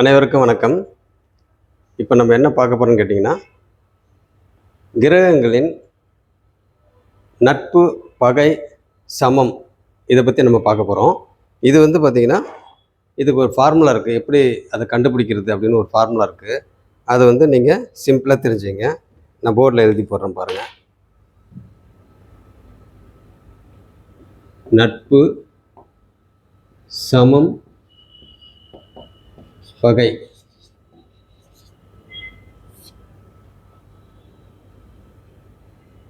அனைவருக்கும் வணக்கம். இப்போ நம்ம என்ன பார்க்க போகிறோம்னு கேட்டிங்கன்னா கிரகங்களின் நட்பு பகை சமம் இதை பற்றி நம்ம பார்க்க போகிறோம் இது வந்து பார்த்திங்கன்னா இதுக்கு ஒரு ஃபார்முலா இருக்குது எப்படி அதை கண்டுபிடிக்கிறது அப்படின்னு ஒரு ஃபார்முலா இருக்குது அதை வந்து நீங்கள் சிம்பிளாக தெரிஞ்சுங்க. நான் போர்டில் எழுதி போடுறேன் பாருங்கள் நட்பு சமம் வகை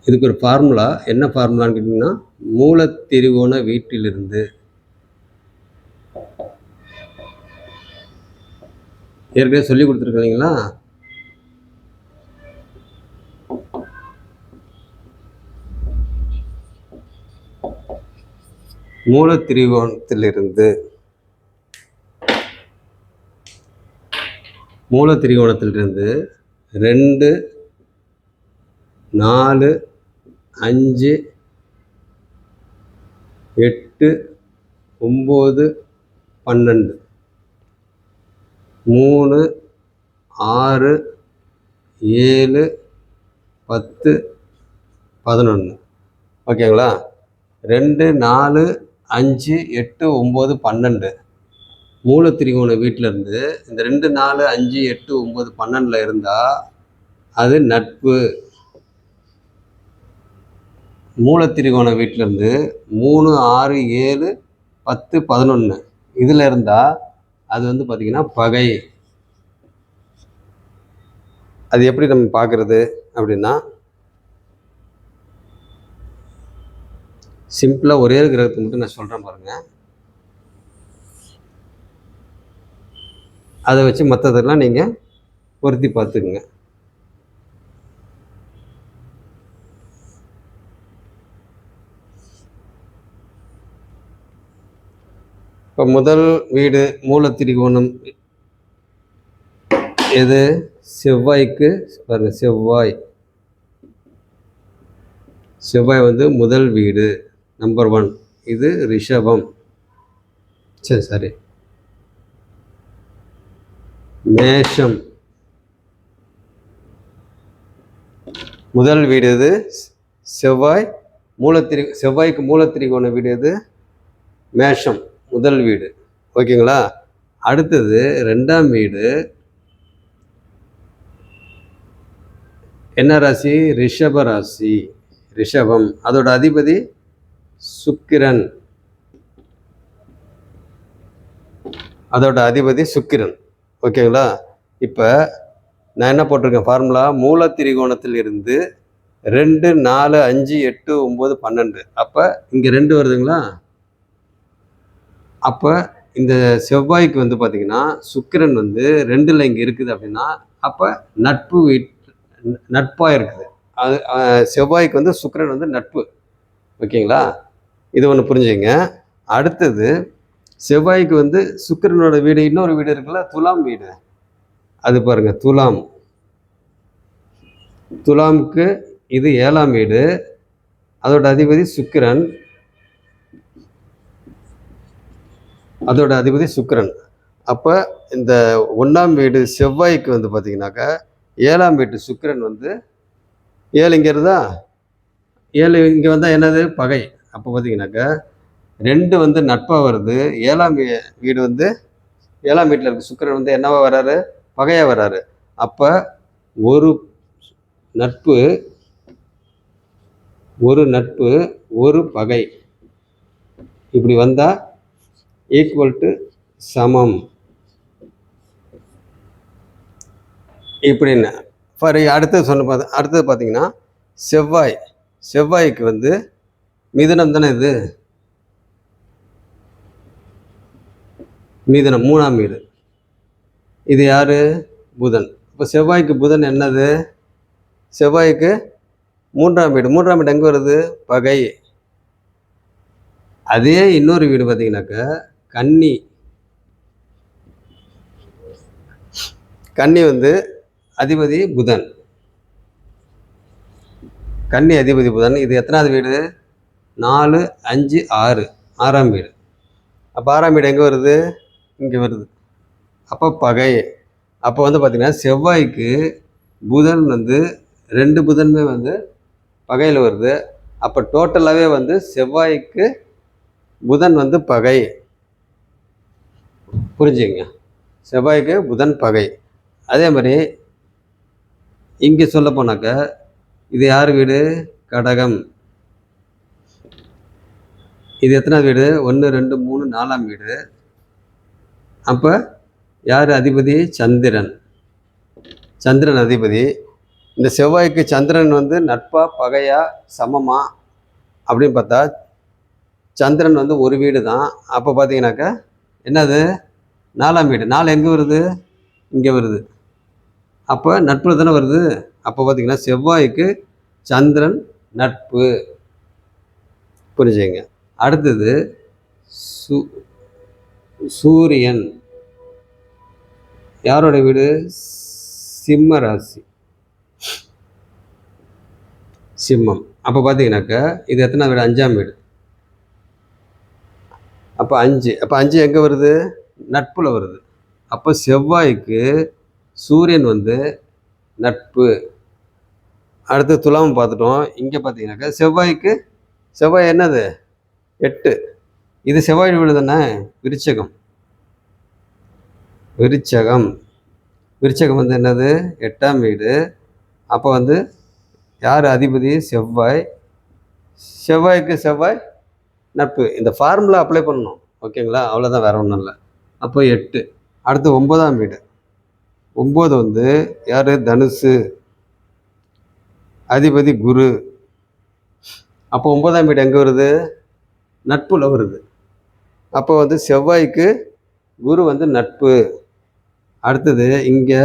இதுக்கு ஒரு ஃபார்முலா என்ன ஃபார்முலான்னு கேட்டிங்கன்னா மூலத்திரிகோண வீட்டிலிருந்து. ஏற்கனவே சொல்லி கொடுத்துருக்கேன் இல்லைங்களா? மூலத்திரிகோணத்திலிருந்து. மூல திரிகோணத்திலிருந்து ரெண்டு நாலு அஞ்சு எட்டு ஒம்பது பன்னெண்டு. மூணு ஆறு ஏழு பத்து பதினொன்று ஓகேங்களா? ரெண்டு நாலு அஞ்சு எட்டு ஒம்பது பன்னெண்டு. மூலத்திரிகோண வீட்டிலேருந்து இந்த ரெண்டு நாலு அஞ்சு எட்டு ஒம்பது பன்னெண்டில் இருந்தால் அது நட்பு. மூலத்திரிகோண வீட்டிலேருந்து மூணு ஆறு ஏழு பத்து பதினொன்று இதில் இருந்தால் அது வந்து பார்த்திங்கன்னா பகை. அது எப்படி நம்ம பார்க்குறது அப்படின்னா சிம்பிளாக ஒரே கிரகத்தை மட்டும் நான் சொல்கிறேன் பாருங்கள் அதை வச்சு மற்றதெல்லாம் நீங்கள் பொருத்தி பார்த்துக்குங்க. இப்போ முதல் வீடு மூலத்திரிகோணம் எது? செவ்வாய்க்கு பாருங்கள் செவ்வாய். செவ்வாய் வந்து முதல் வீடு நம்பர் ஒன் இது ரிஷபம். சரி சரி. மேஷம் முதல் வீடு இது செவ்வாய் மூலத்திரி செவ்வாய்க்கு மூலத்திரிகோண வீடு இது மேஷம். முதல் வீடு. ஓகேங்களா? அடுத்தது ரெண்டாம் வீடு. என்ன ராசி? ரிஷப ராசி. ரிஷபம். அதோட அதிபதி சுக்கிரன். அதோட அதிபதி சுக்கிரன். ஓகேங்களா? இப்போ நான் என்ன போட்டிருக்கேன்? ஃபார்முலா மூலத்திரிகோணத்தில் இருந்து ரெண்டு நாலு அஞ்சு எட்டு ஒம்பது பன்னெண்டு. அப்போ இங்கே ரெண்டு வருதுங்களா? அப்போ இந்த செவ்வாய்க்கு வந்து பார்த்திங்கன்னா சுக்கிரன் வந்து ரெண்டில் இங்கே இருக்குது அப்படின்னா அப்போ நட்பு வீட் நட்பாக இருக்குது. அது செவ்வாய்க்கு வந்து சுக்கிரன் வந்து நட்பு. ஓகேங்களா? இது ஒன்று புரிஞ்சுங்க அடுத்தது செவ்வாய்க்கு வந்து சுக்கரனோட வீடு இன்னொரு வீடு இருக்குல்ல துலாம் வீடு. அது பாருங்கள் துலாம். துலாம்க்கு இது ஏழாம் வீடு. அதோட அதிபதி சுக்கிரன். அதோட அதிபதி சுக்கிரன். அப்போ இந்த ஒன்றாம் வீடு செவ்வாய்க்கு வந்து பார்த்தீங்கன்னாக்கா ஏழாம் வீட்டு சுக்கிரன் வந்து ஏழு இங்கே இருந்தால் ஏழு இங்கே வந்தால் என்னது? பகை. அப்போ பார்த்தீங்கன்னாக்கா ரெண்டு வந்து நட்பாக வருது. ஏழாம் வீ- வீடு வந்து ஏழாம் வீட்டில் இருக்க சுக்கிரன் வந்து என்னவா வராரு? பகையாக வராரு. அப்போ ஒரு நட்பு ஒரு நட்பு ஒரு பகை. இப்படி வந்தால் ஈக்குவல் டு சமம். இப்படின்னு. ஃபார் அடுத்தது சொன்ன பார்த்து அடுத்தது பார்த்தீங்கன்னா செவ்வாய். செவ்வாய்க்கு வந்து மிதுனம் தானே இது? மீதனம் மூணாம் வீடு. இது யார்? புதன். இப்போ செவ்வாய்க்கு புதன் என்னது? செவ்வாய்க்கு மூன்றாம் வீடு. மூன்றாம் வீடு எங்கே வருது? பகை. அதே இன்னொரு வீடு பார்த்தீங்கன்னாக்கா கன்னி. கன்னி வந்து அதிபதி புதன். கன்னி அதிபதி புதன். இது எத்தனாவது வீடு? நாலு அஞ்சு ஆறு. ஆறாம் வீடு. அப்போ ஆறாம் வீடு எங்கே வருது? இங்கே வருது. அப்போ பகை. அப்போ வந்து பார்த்திங்கன்னா செவ்வாய்க்கு புதன் வந்து ரெண்டு புதனுமே வந்து பகையில் வருது. அப்போ டோட்டலாகவே வந்து செவ்வாய்க்கு புதன் வந்து பகை. புரிஞ்சுங்க செவ்வாய்க்கு புதன் பகை. அதே மாதிரி இங்கே சொல்ல போனாக்க இது யார் வீடு? கடகம். இது எத்தனாவது வீடு? ஒன்று ரெண்டு மூணு நாலாம் வீடு. அப்போ யார் அதிபதி? சந்திரன். சந்திரன் அதிபதி. இந்த செவ்வாய்க்கு சந்திரன் வந்து நட்பா பகையா சமமா அப்படின்னு பார்த்தா சந்திரன் வந்து ஒரு வீடு தான் அப்போ பார்த்தீங்கன்னாக்கா என்னது? நாலாம் வீடு. நாலு எங்கே வருது? இங்கே வருது. அப்போ நட்பில் தானே வருது. அப்போ பார்த்தீங்கன்னா செவ்வாய்க்கு சந்திரன் நட்பு. புரிஞ்சுங்க அடுத்தது சு சூரியன். யாரோட வீடு? சிம்ம ராசி. சிம்மம். அப்போ பார்த்தீங்கன்னாக்கா இது எத்தனை வீடு? அஞ்சாம் வீடு. அப்போ அஞ்சு. அப்போ அஞ்சு எங்கே வருது? நட்பில் வருது. அப்போ செவ்வாய்க்கு சூரியன் வந்து நட்பு. அடுத்து துலாம் பார்த்துட்டோம் இங்கே பார்த்தீங்கன்னாக்கா செவ்வாய்க்கு செவ்வாய் என்னது? எட்டு. இது செவ்வாய் வீடு தானே? விருச்சகம். விருச்சகம். விருச்சகம் வந்து என்னது? எட்டாம் வீடு. அப்போ வந்து யார் அதிபதி? செவ்வாய். செவ்வாய்க்கு செவ்வாய் நட்பு. இந்த ஃபார்முலா அப்ளை பண்ணணும். ஓகேங்களா அவ்வளோதான் வேற ஒன்றும் இல்லை. அப்போ எட்டு. அடுத்து ஒம்பதாம் வீடு. ஒம்பது வந்து யார்? தனுசு. அதிபதி குரு. அப்போ ஒன்பதாம் வீடு எங்கே வருது? நட்புல வருது. அப்போ வந்து செவ்வாய்க்கு குரு வந்து நட்பு. அடுத்தது இங்கே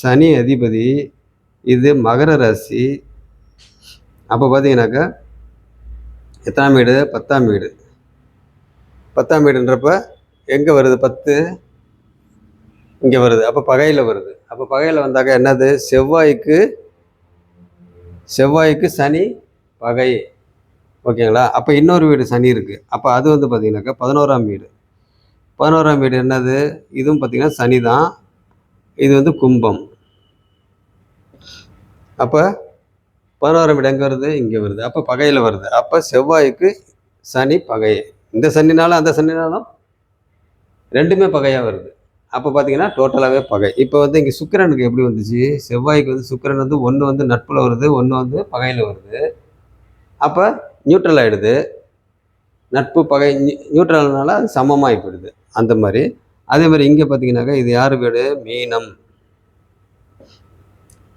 சனி அதிபதி இது மகர ராசி. அப்போ பார்த்தீங்கன்னாக்கா எத்தனாம் வீடு? பத்தாம் வீடு. பத்தாம் வீடுன்றப்ப எங்கே வருது? பத்து. இங்கே வருது. அப்போ பகையில் வருது. அப்போ பகையில் வந்தாக்கா என்னது? செவ்வாய்க்கு செவ்வாய்க்கு சனி பகை. ஓகேங்களா? அப்போ இன்னொரு வீடு சனி இருக்குது அப்போ அது வந்து பார்த்திங்கனாக்கா பதினோராம் வீடு. பதினோராம் வீடு என்னது? இதுவும் பார்த்திங்கன்னா சனி தான். இது வந்து கும்பம். அப்போ பதினோராம் வீடு எங்கே வருது? இங்கே வருது. அப்போ பகையில் வருது. அப்போ செவ்வாய்க்கு சனி பகை. இந்த சனினாலும் அந்த சனினாலும் ரெண்டுமே பகையாக வருது. அப்போ பார்த்தீங்கன்னா டோட்டலாகவே பகை. இப்போ வந்து இங்கே சுக்கிரனுக்கு எப்படி வந்துச்சு? செவ்வாய்க்கு வந்து சுக்கிரன் வந்து ஒன்று வந்து நட்பில் வருது ஒன்று வந்து பகையில் வருது. அப்போ நியூட்ரல் ஆகிடுது நட்பு பகை நியூட்ரல்னால அது சமமாகி போயிடுது. அந்த மாதிரி. அதே மாதிரி இங்கே பார்த்தீங்கன்னாக்கா இது யார் வீடு? மீனம்.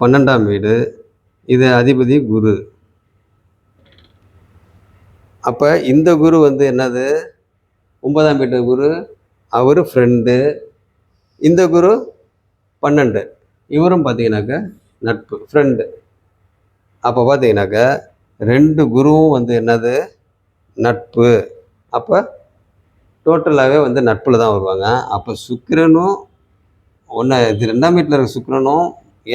பன்னெண்டாம் வீடு. இது அதிபதி குரு. அப்போ இந்த குரு வந்து என்னது? ஒன்பதாம் வீட்டு குரு. அவர் ஃப்ரெண்டு இந்த குரு பன்னெண்டு. இவரும் பார்த்தீங்கன்னாக்கா நட்பு ஃப்ரெண்டு அப்போ பார்த்தீங்கன்னாக்கா ரெண்டு குருவும் வந்து என்னது? நட்பு. அப்போ டோட்டலாகவே வந்து நட்பில் தான் வருவாங்க. அப்போ சுக்கிரனும் ஒன்று இது ரெண்டாம் வீட்டில் இருக்க சுக்கிரனும்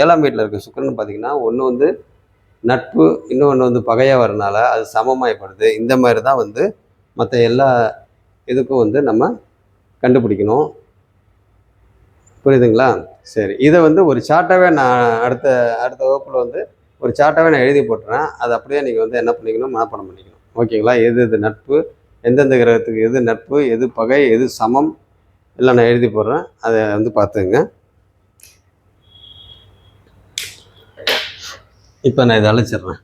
ஏழாம் வீட்டில் இருக்க சுக்கிரனும் பார்த்தீங்கன்னா ஒன்று வந்து நட்பு இன்னொன்று வந்து பகையாக வரனால அது சமமாயப்படுது. இந்த மாதிரி தான் வந்து மற்ற எல்லா இதுக்கும் வந்து நம்ம கண்டுபிடிக்கணும். புரியுதுங்களா? சரி இதை வந்து ஒரு சார்ட்டாகவே நான் அடுத்த அடுத்த வகுப்பில் வந்து ஒரு சார்ட்டாகவே நான் எழுதி போட்டுறேன். அதை அப்படியே நீங்கள் வந்து என்ன பண்ணிக்கணும்? மனப்பாடம் பண்ணிக்கணும். ஓகேங்களா எது எது நட்பு? எந்தெந்த கிரகத்துக்கு எது நட்பு? எது பகை? எது சமம்? எல்லாம் நான் எழுதி போடுறேன். அதை வந்து பார்த்துங்க இப்போ நான் இதை அழைச்சிட்றேன்.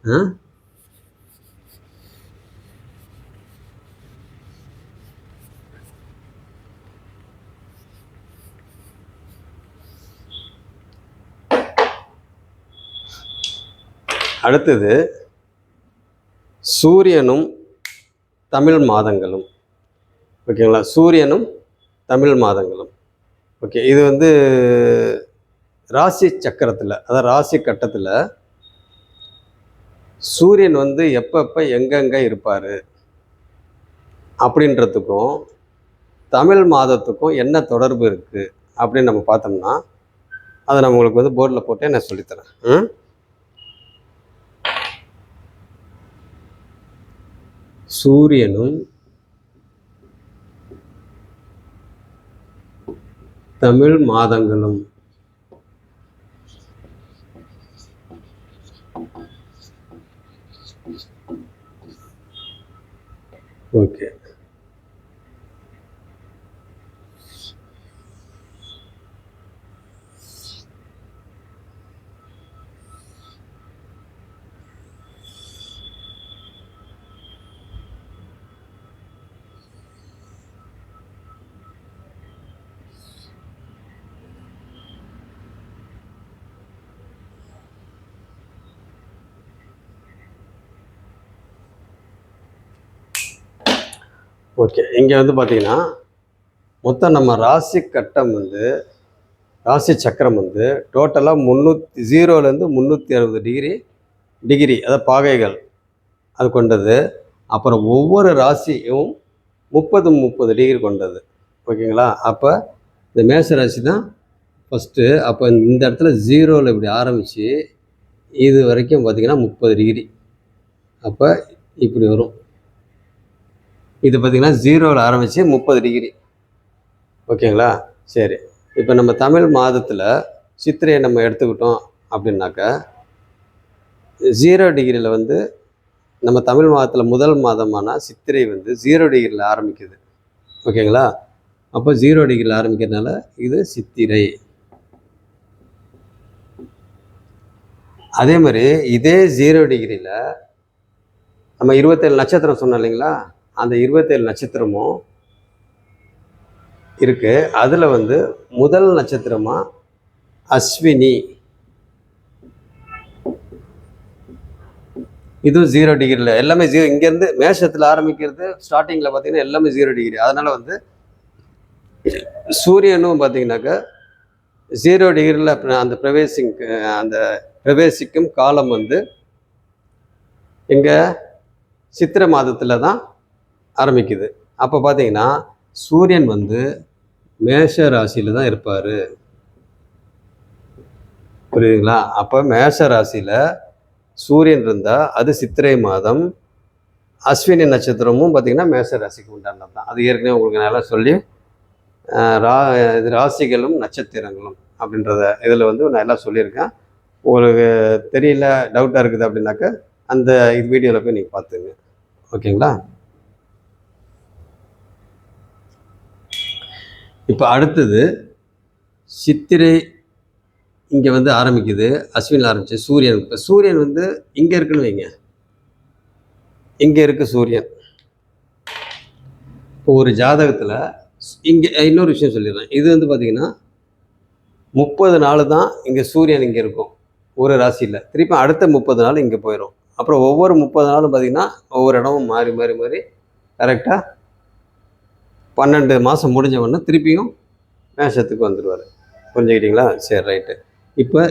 அடுத்தது சூரியனும் தமிழ் மாதங்களும். ஓகேங்களா? சூரியனும் தமிழ் மாதங்களும். ஓகே இது வந்து ராசி சக்கரத்தில் அதாவது ராசி கட்டத்தில் சூரியன் வந்து எப்பப்போ எங்கெங்கே இருப்பார் அப்படின்றதுக்கும் தமிழ் மாதத்துக்கும் என்ன தொடர்பு இருக்குது அப்படின்னு நம்ம பார்த்தோம்னா அதை நான் உங்களுக்கு வந்து போர்டில் போட்டே நான் சொல்லித்தரேன். சூரியனும் தமிழ் மாதங்களும். ஓகே. ஓகே இங்கே வந்து பார்த்தீங்கன்னா மொத்தம் நம்ம ராசி கட்டம் வந்து ராசி சக்கரம் வந்து டோட்டலாக முந்நூற்றி ஜீரோலேருந்து முந்நூற்றி அறுபது டிகிரி டிகிரி அதாவது பாகைகள் அது கொண்டது. அப்புறம் ஒவ்வொரு ராசியும் முப்பது முப்பது டிகிரி கொண்டது. ஓகேங்களா அப்போ இந்த மேச ராசி தான் ஃபஸ்ட்டு அப்போ இந்த இடத்துல ஜீரோவில் இப்படி ஆரம்பித்து இது வரைக்கும் பார்த்திங்கன்னா முப்பது டிகிரி அப்போ இப்படி வரும். இது பார்த்திங்கன்னா ஜீரோவில் ஆரம்பித்து முப்பது டிகிரி ஓகேங்களா? சரி. இப்போ நம்ம தமிழ் மாதத்தில் சித்திரையை நம்ம எடுத்துக்கிட்டோம் அப்படின்னாக்கா ஜீரோ டிகிரியில் வந்து நம்ம தமிழ் மாதத்தில் முதல் மாதமான சித்திரை வந்து ஜீரோ டிகிரியில் ஆரம்பிக்குது. ஓகேங்களா? அப்போ ஜீரோ டிகிரியில் ஆரம்பிக்கிறதுனால இது சித்திரை. அதே மாதிரி இதே ஜீரோ டிகிரியில் நம்ம இருபத்தேழு நட்சத்திரம் சொன்னோம் இல்லைங்களா? அந்த இருபத்தேழு நட்சத்திரமும் இருக்குது அதில் வந்து முதல் நட்சத்திரமாக அஸ்வினி. இதுவும் ஜீரோ டிகிரியில் எல்லாமே ஜீரோ இங்கேருந்து மேஷத்தில் ஆரம்பிக்கிறது ஸ்டார்டிங்கில் பார்த்தீங்கன்னா எல்லாமே ஜீரோ டிகிரி அதனால் வந்து சூரியனும் பார்த்தீங்கன்னாக்கா ஜீரோ டிகிரியில் அந்த பிரவேசிங் அந்த பிரவேசிக்கும் காலம் வந்து எங்கள் சித்திரை மாதத்தில் தான் ஆரம்பிக்குது. அப்போ பார்த்தீங்கன்னா சூரியன் வந்து மேஷ ராசியில் தான் இருப்பார். புரியுதுங்களா? அப்போ மேஷ ராசியில் சூரியன் இருந்தால் அது சித்திரை மாதம் அஸ்வினி நட்சத்திரமும் பார்த்திங்கன்னா மேஷ ராசிக்கு உண்டானது தான். அது ஏற்கனவே உங்களுக்கு நல்லா சொல்லி ரா இது ராசிகளும் நட்சத்திரங்களும் அப்படின்றத இதில் வந்து நான் எல்லாம் சொல்லியிருக்கேன். உங்களுக்கு தெரியல டவுட்டாக இருக்குது அப்படின்னாக்கா அந்த இது வீடியோவில் போய் நீங்கள் பார்த்துங்க. ஓகேங்களா? இப்போ அடுத்தது சித்திரை இங்கே வந்து ஆரம்பிக்குது அஸ்வினில் ஆரம்பிச்சு சூரியன். இப்போ சூரியன் வந்து இங்கே இருக்குன்னு வைங்க. இங்கே இருக்கு சூரியன். இப்போ ஒரு ஜாதகத்தில் இங்கே இன்னொரு விஷயம் சொல்லிடுறேன். இது வந்து பார்த்திங்கன்னா முப்பது நாள் தான் இங்கே சூரியன் இங்கே இருக்கும் ஒரு ராசியில். திருப்பி அடுத்த முப்பது நாள் இங்கே போயிடும் அப்புறம் ஒவ்வொரு முப்பது நாளும் பார்த்தீங்கன்னா ஒவ்வொரு இடமும் மாறி மாறி மாறி கரெக்டாக பன்னெண்டு மாதம் முடிஞ்ச உடனே திருப்பியும் மேஷத்துக்கு வந்துடுவார் புரிஞ்சுக்கிட்டீங்களா? சரி ரைட்டு. இப்போ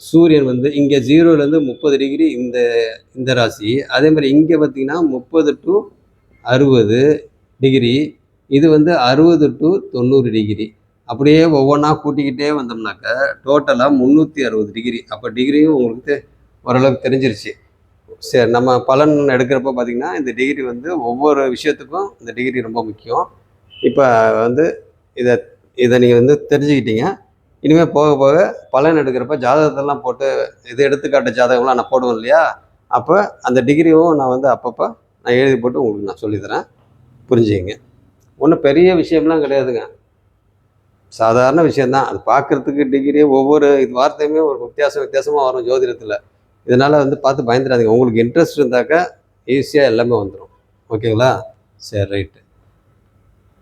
சூரியன் வந்து இங்கே ஜீரோலேருந்து முப்பது டிகிரி இந்த இந்த ராசி. அதே மாதிரி இங்கே பார்த்தீங்கன்னா முப்பது டு அறுபது டிகிரி. இது வந்து அறுபது டு தொண்ணூறு டிகிரி. அப்படியே ஒவ்வொன்றா கூட்டிக்கிட்டே வந்தோம்னாக்க டோட்டலாக முந்நூற்றி அறுபது டிகிரி. அப்போ டிகிரியும் உங்களுக்கு ஓரளவுக்கு தெரிஞ்சிருச்சு. சரி நம்ம பலன் எடுக்கிறப்ப பார்த்திங்கன்னா இந்த டிகிரி வந்து ஒவ்வொரு விஷயத்துக்கும் இந்த டிகிரி ரொம்ப முக்கியம். இப்போ வந்து இதை இதை நீங்கள் வந்து தெரிஞ்சுக்கிட்டீங்க. இனிமேல் போக போக பலன் எடுக்கிறப்ப ஜாதகத்தெல்லாம் போட்டு இது எடுத்துக்காட்டு ஜாதகம்லாம் நான் போடுவேன் இல்லையா? அப்போ அந்த டிகிரியும் நான் வந்து அப்பப்போ நான் எழுதி போட்டு உங்களுக்கு நான் சொல்லித்தரேன். புரிஞ்சுக்கிங்க. ஒன்றும் பெரிய விஷயம்லாம் கிடையாதுங்க. சாதாரண விஷயந்தான் அது பார்க்குறதுக்கு டிகிரி ஒவ்வொரு இது வார்த்தையுமே ஒரு வித்தியாசம் வித்தியாசமாக வரும் ஜோதிடத்தில். இதனால் வந்து பார்த்து பயந்துடாதீங்க. உங்களுக்கு இன்ட்ரெஸ்ட் இருந்தாக்கா ஈஸியாக எல்லாமே வந்துடும் ஓகேங்களா சரி ரைட்டு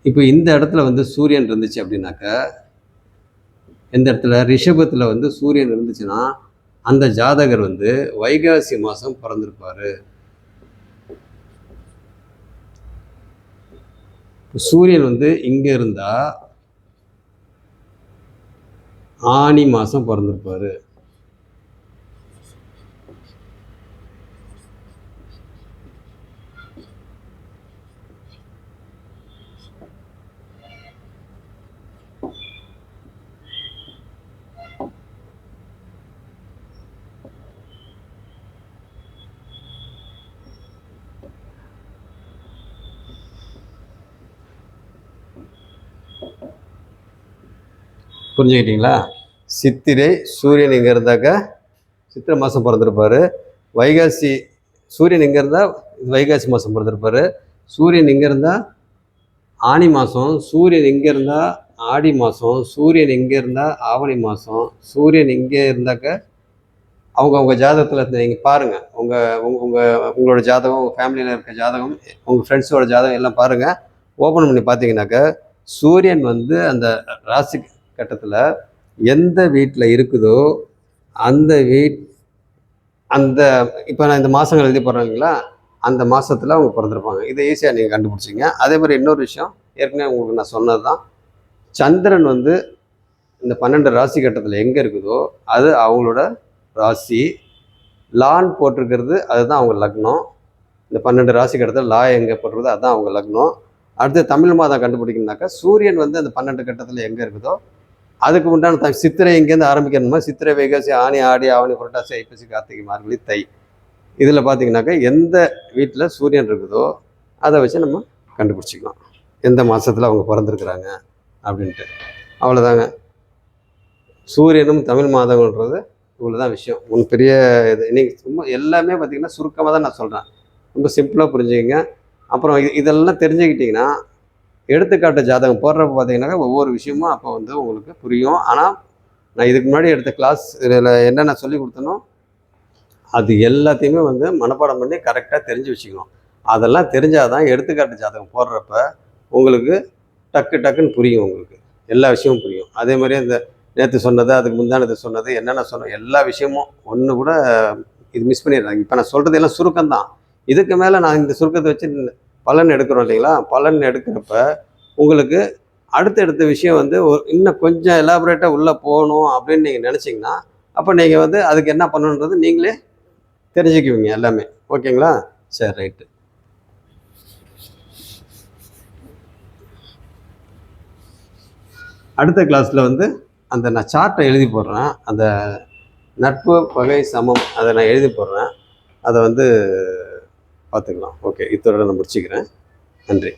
இப்போ இந்த இடத்துல வந்து சூரியன் இருந்துச்சு அப்படின்னாக்க இந்த இடத்துல ரிஷபத்தில் வந்து சூரியன் இருந்துச்சுன்னா அந்த ஜாதகர் வந்து வைகாசி மாதம் பிறந்திருப்பார். சூரியன் வந்து இங்கே இருந்தால் ஆனி மாதம் பிறந்திருப்பாரு. புரிஞ்சுக்கிட்டீங்களா? சித்திரை சூரியன் இங்கே இருந்தாக்கா சித்திரை மாதம் பிறந்திருப்பார். வைகாசி சூரியன் இங்கே இருந்தால் வைகாசி மாதம் பிறந்திருப்பார். சூரியன் இங்கே இருந்தால் ஆனி மாதம் சூரியன் இங்கே இருந்தால் ஆடி மாதம் சூரியன் இங்கே இருந்தால் ஆவணி மாதம் சூரியன் இங்கே இருந்தாக்க அவங்க அவங்க ஜாதகத்தில் நீங்கள் பாருங்கள் உங்கள் உங்கள் உங்கள் உங்களோட ஜாதகம் உங்கள் ஃபேமிலியில் இருக்க ஜாதகம் உங்கள் ஃப்ரெண்ட்ஸோட ஜாதகம் எல்லாம் பாருங்கள் ஓப்பன் பண்ணி பார்த்தீங்கன்னாக்க சூரியன் வந்து அந்த ராசிக்கு கட்டத்தில் எந்த வீட்டில் இருக்குதோ அந்த வீட் அந்த இப்போ நான் இந்த மாதங்கள் எழுதி போடுறேங்களா அந்த மாதத்தில் அவங்க பிறந்திருப்பாங்க. இதை ஈஸியாக நீங்கள் கண்டுபிடிச்சிங்க. அதே மாதிரி இன்னொரு விஷயம் ஏற்கனவே உங்களுக்கு நான் சொன்னது தான் சந்திரன் வந்து இந்த பன்னெண்டு ராசி கட்டத்தில் எங்கே இருக்குதோ அது அவங்களோட ராசி. லான் போட்டிருக்கிறது அதுதான் அவங்க லக்னம். இந்த பன்னெண்டு ராசி கட்டத்தில் லா எங்கே போட்டிருக்குதோ அதுதான் அவங்க லக்னம். அடுத்து தமிழ் மாதம் கண்டுபிடிக்கணும்னாக்கா சூரியன் வந்து அந்த பன்னெண்டு கட்டத்தில் எங்கே இருக்குதோ அதுக்கு உண்டான த சித்திரை இங்கேருந்து ஆரம்பிக்கணுமா? சித்திரை வைகாசி ஆணி ஆடி ஆவணி புரட்டாசி ஐப்பசி கார்த்திகை மார்கழி தை. இதில் பார்த்தீங்கன்னாக்கா எந்த வீட்டில் சூரியன் இருக்குதோ அதை வச்சு நம்ம கண்டுபிடிச்சிக்கலாம். எந்த மாதத்தில் அவங்க பிறந்திருக்கிறாங்க அப்படின்ட்டு. அவ்வளோதாங்க. சூரியனும் தமிழ் மாதங்கள்ன்றது இவ்வளோ தான் விஷயம். ஒன்று பெரிய இது. இன்னைக்கு சும்மா எல்லாமே பார்த்திங்கன்னா சுருக்கமாக தான் நான் சொல்கிறேன் ரொம்ப சிம்பிளாக புரிஞ்சுக்கிங்க. அப்புறம் இது இதெல்லாம் தெரிஞ்சுக்கிட்டிங்கன்னா எடுத்துக்காட்டு ஜாதகம் போடுறப்ப பார்த்தீங்கன்னாக்கா ஒவ்வொரு விஷயமும் அப்போ வந்து உங்களுக்கு புரியும். ஆனால் நான் இதுக்கு முன்னாடி எடுத்த கிளாஸ் இதில் என்னென்ன சொல்லி கொடுத்தனோ அது எல்லாத்தையுமே வந்து மனப்பாடம் பண்ணி கரெக்டாக தெரிஞ்சு வச்சுக்கணும். அதெல்லாம் தெரிஞ்சால் தான் எடுத்துக்காட்டு ஜாதகம் போடுறப்ப உங்களுக்கு டக்கு டக்குன்னு புரியும் உங்களுக்கு. எல்லா விஷயமும் புரியும். அதே மாதிரி இந்த நேற்று சொன்னது அதுக்கு முந்தானது சொன்னது என்னென்ன சொன்ன எல்லா விஷயமும் ஒன்று கூட இது மிஸ் பண்ணிடுறாங்க. இப்போ நான் சொல்கிறது எல்லாம் சுருக்கம் தான் இதுக்கு மேலே நான் இந்த சுருக்கத்தை வச்சு பலன் எடுக்கிறோம் இல்லைங்களா? பலன் எடுக்கிறப்ப உங்களுக்கு அடுத்தடுத்த விஷயம் வந்து ஒரு இன்னும் கொஞ்சம் எலாபரேட்டாக உள்ளே போகணும் அப்படின்னு நீங்கள் நினச்சிங்கன்னா அப்போ நீங்கள் வந்து அதுக்கு என்ன பண்ணணுன்றது நீங்களே தெரிஞ்சுக்குவீங்க எல்லாமே. ஓகேங்களா? சரி ரைட்டு. அடுத்த கிளாஸில் வந்து அந்த நான் சார்ட்டை எழுதி போடுறேன். அந்த நட்பு பகை சமம் அதை நான் எழுதி போடுறேன். அதை வந்து பார்த்துக்கலாம். ஓகே இத்தோட நான் முடிச்சுக்கிறேன். நன்றி.